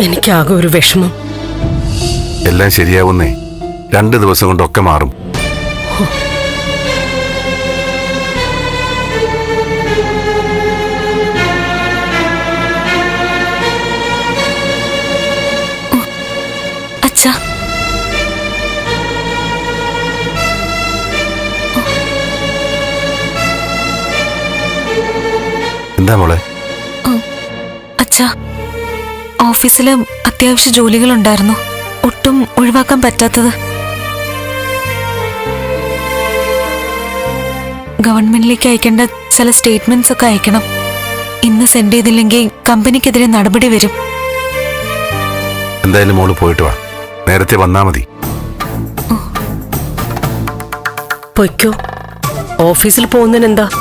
എനിക്കാകെ ഒരു വിഷമം. എല്ലാം ശരിയാവുന്നേ. രണ്ട് ദിവസം കൊണ്ടൊക്കെ മാറും. അച്ഛാ. എന്താ മോളെ? അച്ഛാ. ഓഫീസിൽ അത്യാവശ്യ ജോലികളുണ്ടായിരുന്നു. ഒട്ടും ഒഴിവാക്കാൻ പറ്റാത്തത്. ഗവൺമെന്റിലേക്ക് അയക്കേണ്ട ചില സ്റ്റേറ്റ്മെന്റ്സ് ഒക്കെ അയക്കണം. ഇന്ന് സെൻഡ് ചെയ്തില്ലെങ്കിൽ കമ്പനിക്കെതിരെ നടപടി വരും. എന്തായാലും മോൾ പോയിട്ട് വാ. നേരത്തെ വന്നാ മതി. പൊയ്ക്കോ. ഓഫീസിൽ പോകുന്നതിനെന്താ?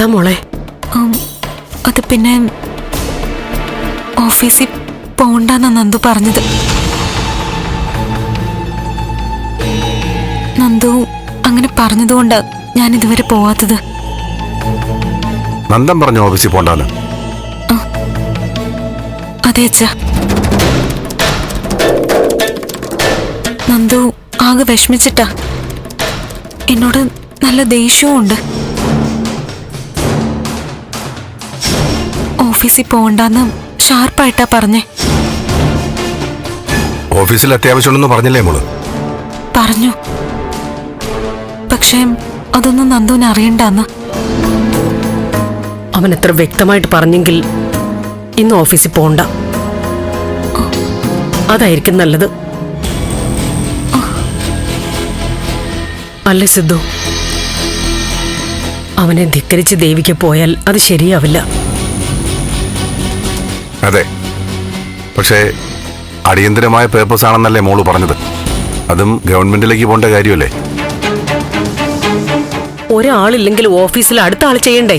എന്താ മോളെ? അത് പിന്നെ ഓഫീസിൽ പോണ്ടെന്നാ നന്ദു പറഞ്ഞത്. നന്ദു അങ്ങനെ പറഞ്ഞതുകൊണ്ട് ഞാൻ ഇതുവരെ പോവാത്തത്. നന്ദൻ പറഞ്ഞു ഓഫീസിൽ പോണ്ടാന്ന്. അതെ അച്ഛ. നന്ദു ആകെ വിഷമിച്ചിട്ടാ. എന്നോട് നല്ല ദേഷ്യവും ഉണ്ട് ഓഫീസിൽ പോകണ്ടെന്ന് ഷാർപ്പായിട്ടാ പറഞ്ഞേ. ഓഫീസിൽ അത്യാവശ്യമുണ്ടെന്ന് പറഞ്ഞില്ലേ മോൾ? പറഞ്ഞു. പക്ഷേ അതൊന്നും നന്ദുവിന് അറിയണ്ടെന്ന്. അവൻ എത്ര വ്യക്തമായിട്ട് പറഞ്ഞെങ്കിൽ ഇന്ന് ഓഫീസിൽ പോണ്ട. അതായിരിക്കും നല്ലത്. അല്ലേ സിദ്ധു? അവനെ ധിക്കരിച്ച് ദേവിക്ക് പോയാൽ അത് ശരിയാവില്ല. അതെ. പക്ഷേ അടിയന്തരമായ പേപ്പേഴ്സ് ആണെന്നല്ലേ മോൾ പറഞ്ഞത്. അതും ഗവൺമെന്റിലേക്ക് പോകേണ്ട കാര്യമല്ലേ? ഒരാളില്ലെങ്കിൽ ഓഫീസിൽ അടുത്ത ആൾ ചെയ്യണ്ടേ?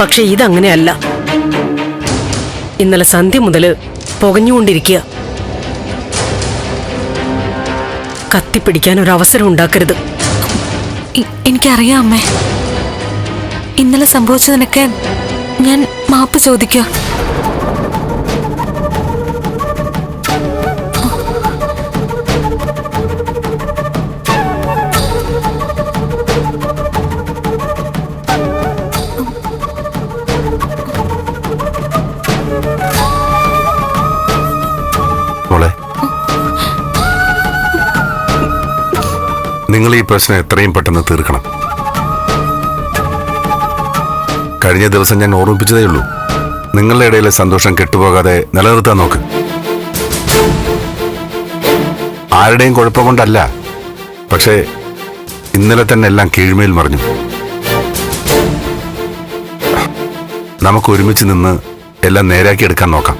പക്ഷെ ഇതങ്ങനെയല്ല. ഇന്നലെ സന്ധ്യ മുതൽ പുകഞ്ഞുകൊണ്ടിരിക്കുക. കത്തിപ്പിടിക്കാൻ ഒരു അവസരം ഉണ്ടാക്കരുത് എനിക്കറിയാം അമ്മേ. ഇന്നലെ സംഭവിച്ചതിനൊക്കെ ഞാൻ മാപ്പ് ചോദിക്കുക നിങ്ങൾ ഈ പ്രശ്നം എത്രയും പെട്ടെന്ന് തീർക്കണം. കഴിഞ്ഞ ദിവസം ഞാൻ ഓർമ്മിപ്പിച്ചതേ ഉള്ളൂ. നിങ്ങളുടെ ഇടയിലെ സന്തോഷം കെട്ടുപോകാതെ നിലനിർത്താൻ നോക്ക്. ആരുടെയും കുഴപ്പം കൊണ്ടല്ല. പക്ഷേ ഇന്നലെ തന്നെ എല്ലാം കീഴ്മേൽ മറിഞ്ഞു. നമുക്ക് ഒരുമിച്ച് നിന്ന് എല്ലാം നേരാക്കി എടുക്കാൻ നോക്കാം.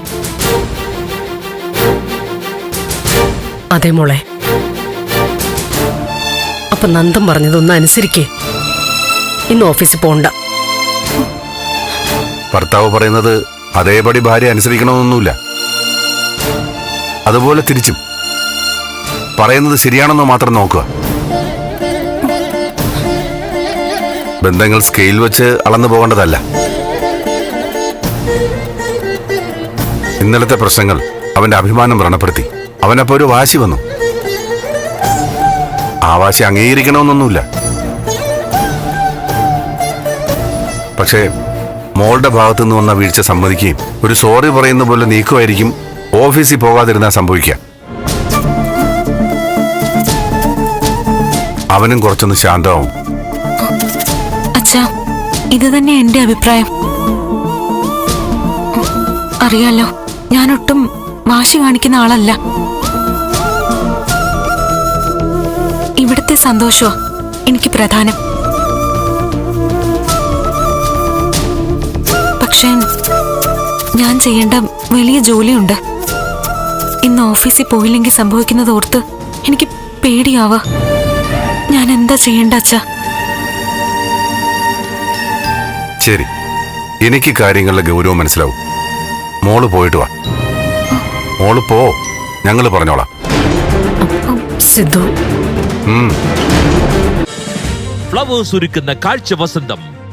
അതെ മോളെ. അപ്പൊ നന്ദം പറഞ്ഞതൊന്ന് അനുസരിക്കേ. ഇന്ന് ഓഫീസിൽ പോണ്ട. ഭർത്താവ് പറയുന്നത് അതേപടി ഭാര്യ അനുസരിക്കണമെന്നൊന്നുമില്ല. അതുപോലെ തിരിച്ചും. പറയുന്നത് ശരിയാണെന്നോ മാത്രം നോക്കുക. ബന്ധങ്ങൾ സ്കെയിൽ വെച്ച് അളന്നു പോകേണ്ടതല്ല. ഇന്നലത്തെ പ്രശ്നങ്ങൾ അവന്റെ അഭിമാനം വ്രണപ്പെടുത്തി. അവനപ്പോ ഒരു വാശി വന്നു. ആ വാശി അംഗീകരിക്കണമെന്നൊന്നുമില്ല. പക്ഷേ മോളുടെ ഭാഗത്തു നിന്ന് വന്ന വീഴ്ച സമ്മതിക്കുകയും ഒരു സോറി പറയുന്ന പോലെ നീക്കുമായിരിക്കും ഓഫീസിൽ പോകാതിരുന്നാൽ സംഭവിക്കുക. അവനും കുറച്ചൊന്ന് ശാന്തമാവും. അച്ഛാ ഇത് തന്നെ എന്റെ അഭിപ്രായം. അറിയാലോ ഞാനൊട്ടും വാശി കാണിക്കുന്ന ആളല്ല. ഇവിടുത്തെ സന്തോഷമാ എനിക്ക് പ്രധാനം. പക്ഷേ ഞാൻ ചെയ്യേണ്ട വലിയ ജോലിയുണ്ട്. ഇന്ന് ഓഫീസിൽ പോയില്ലെങ്കിൽ സംഭവിക്കുന്നത് ഓർത്ത് എനിക്ക് പേടിയാവാ. ഞാൻ എന്താ ചെയ്യേണ്ട അച്ഛാ? ശരി. എനിക്ക് കാര്യങ്ങളുടെ ഗൗരവം മനസ്സിലാവും. മോൾ പോയിട്ട് വാ. മോൾ പോ. ഞങ്ങൾ പറഞ്ഞോളാം. സിദ്ധു. ഫ്ലവേഴ്സ് ഒരുക്കുന്ന കാഴ്ച വസന്തം.